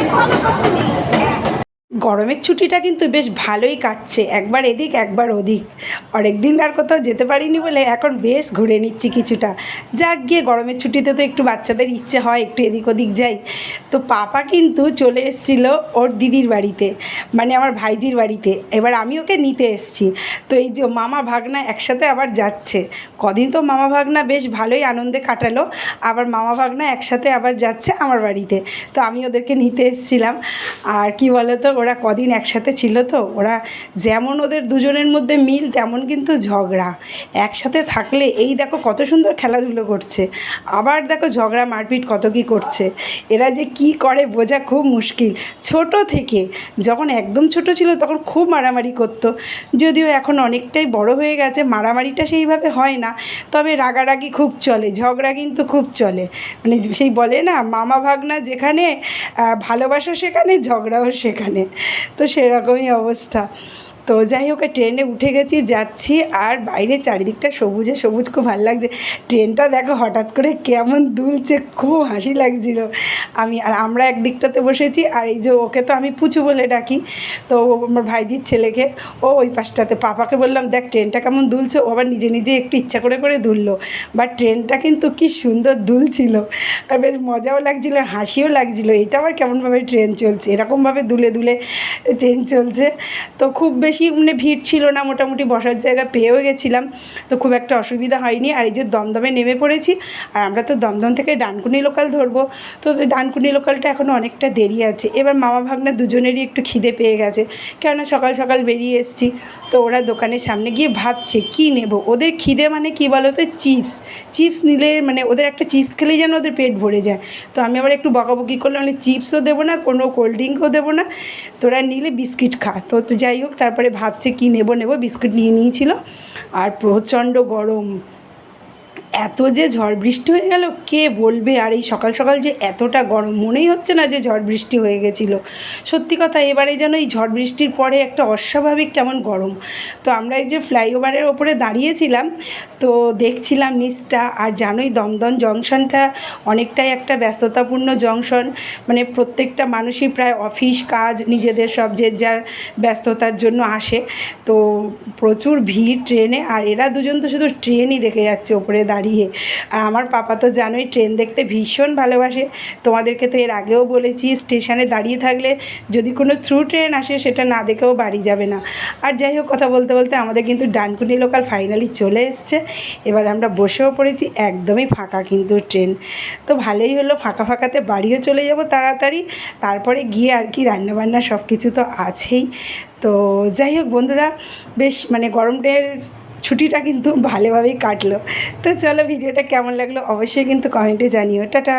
你快乐不快乐？গরমের ছুটিটা কিন্তু বেশ ভালোই কাটছে। একবার এদিক, একবার ওদিক। অনেক দিন আর কোথাও যেতে পারিনি বলে এখন বেশ ঘুরে নিচ্ছি কিছুটা। যাক, গিয়ে গরমের ছুটিতে তো একটু বাচ্চাদের ইচ্ছে হয়, একটু এদিক ওদিক যাই। তো পাপা কিন্তু চলে এসেছিল ওর দিদির বাড়িতে মানে আমার ভাইজির বাড়িতে। এবার আমি ওকে নিতে এসেছি। তো এই যে মামা ভাগনা একসাথে আবার যাচ্ছে। কদিন তো মামা ভাগনা বেশ ভালোই আনন্দে কাটালো, আবার মামা ভাগনা একসাথে আবার যাচ্ছে আমার বাড়িতে। তো আমি ওদেরকে নিতে এসেছিলাম। আর কি বলো তো ওরা কদিন একসাথে ছিল তো, ওরা যেমন ওদের দুজনের মধ্যে মিল তেমন কিন্তু ঝগড়া। একসাথে থাকলে এই দেখো কত সুন্দর খেলাধুলো করছে। আবার দেখো ঝগড়া মারপিট কত কী করছে। এরা যে কি করে বোঝা খুব মুশকিল। ছোট থেকে যখন একদম ছোট ছিল তখন খুব মারামারি করতো। যদিও এখন অনেকটাই বড় হয়ে গেছে, মারামারিটা সেইভাবে হয় না। তবে রাগারাগি খুব চলে, ঝগড়া কিন্তু খুব চলে। মানে সেই বলে না, মামা ভাগনা যেখানে ভালোবাসা সেখানে, ঝগড়াও সেখানে। তো সেরকমই অবস্থা। তো যাই হোক, ট্রেনে উঠে গেছি, যাচ্ছি আর বাইরে চারিদিকটা সবুজে সবুজ, খুব ভালো লাগছে। ট্রেনটা দেখো হঠাৎ করে কেমন দুলছে, খুব হাসি লাগছিল। আমি আর আমরা একদিকটাতে বসেছি আর এই যে ওকে তো আমি পুচু বলে ডাকি, তো আমার ভাইজির ছেলেকে, ও ওই পাশটাতে। পাপাকে বললাম, দেখ, ট্রেনটা কেমন দুলছে। ও আবার নিজে নিজে একটু ইচ্ছা করে করে দুললো। বাট ট্রেনটা কিন্তু কি সুন্দর দুলছিল। আর বেশ মজাও লাগছিল, আর হাসিও লাগছিল। এটা আবার কেমনভাবে ট্রেন চলছে? এরকমভাবে দুলে দুলে ট্রেন চলছে। তো খুব বেশি মানে ভিড় ছিল না, মোটামুটি বসার জায়গা পেয়েও গেছিলাম। তো খুব একটা অসুবিধা হয়নি। আর এই যে দমদমে নেমে পড়েছি, আর আমরা তো দমদম থেকে ডানকুনি লোকাল ধরবো। তো ডানকুনি লোকালটা এখনও অনেকটা দেরি আছে। এবার মামা ভাগনা দুজনেরই একটু খিদে পেয়ে গেছে। কেননা সকাল সকাল বেরিয়ে এসেছি। তো ওরা দোকানের সামনে গিয়ে ভাবছে, কি নেব? ওদের খিদে মানে কি বলো তো চিপস। চিপস নিলে মানে ওদের একটা চিপস খেলেই যেন ওদের পেট ভরে যায়। তো আমি আবার একটু বকাবকি করলাম চিপসও দেবো না, কোনো কোল্ড ড্রিঙ্কও দেবো না। তোরা নিলে বিস্কিট খা। তো যাই হোক, তারপরে ভাবছে কি নেব নেব বিস্কুট নিয়ে নিয়েছিল। আর প্রচণ্ড গরম। এত যে ঝড় বৃষ্টি হয়ে গেল, কে বলবে? আর এই সকাল সকাল যে এতটা গরম, মনেই হচ্ছে না যে ঝড় বৃষ্টি হয়ে গেছিল। সত্যি কথা, এবারে যেন এই ঝড় বৃষ্টির পরে একটা অস্বাভাবিক কেমন গরম। তো আমরা এই যে ফ্লাইওভারের ওপরে দাঁড়িয়েছিলাম, তো দেখছিলাম নিচটা, আর জানোই দমদম জংশনটা অনেকটাই একটা ব্যস্ততাপূর্ণ জংশন। মানে প্রত্যেকটা মানুষই প্রায় অফিস, কাজ, নিজেদের সব যে যার ব্যস্ততার জন্য আসে। তো প্রচুর ভিড় ট্রেনে, আর এরা দুজন তো শুধু ট্রেনই দেখে যাচ্ছে ওপরে দাঁড়িয়ে আর আমার পাপা তো জানোই, ট্রেন দেখতে ভীষণ ভালোবাসে। তোমাদেরকে তো এর আগেও বলেছি, স্টেশনে দাঁড়িয়ে থাকলে যদি কোনো থ্রু ট্রেন আসে, সেটা না দেখেও বাড়ি যাবে না। আর যাই হোক, কথা বলতে বলতে আমাদের কিন্তু ডানকুনি লোকাল ফাইনালি চলে এসছে। এবার আমরা বসেও পড়েছি, একদমই ফাঁকা কিন্তু ট্রেন। তো ভালোই হলো, ফাঁকা ফাঁকাতে বাড়িও চলে যাব তাড়াতাড়ি। তারপরে গিয়ে আর কি রান্নাবান্না সব কিছু তো আছেই। তো যাই হোক বন্ধুরা, বেশ মানে গরমটার ছুটিটা কিন্তু ভালোভাবেই কাটলো। তো চলো ভিডিওটা কেমন লাগল অবশ্যই কিন্তু কমেন্টে জানিও। টাটা।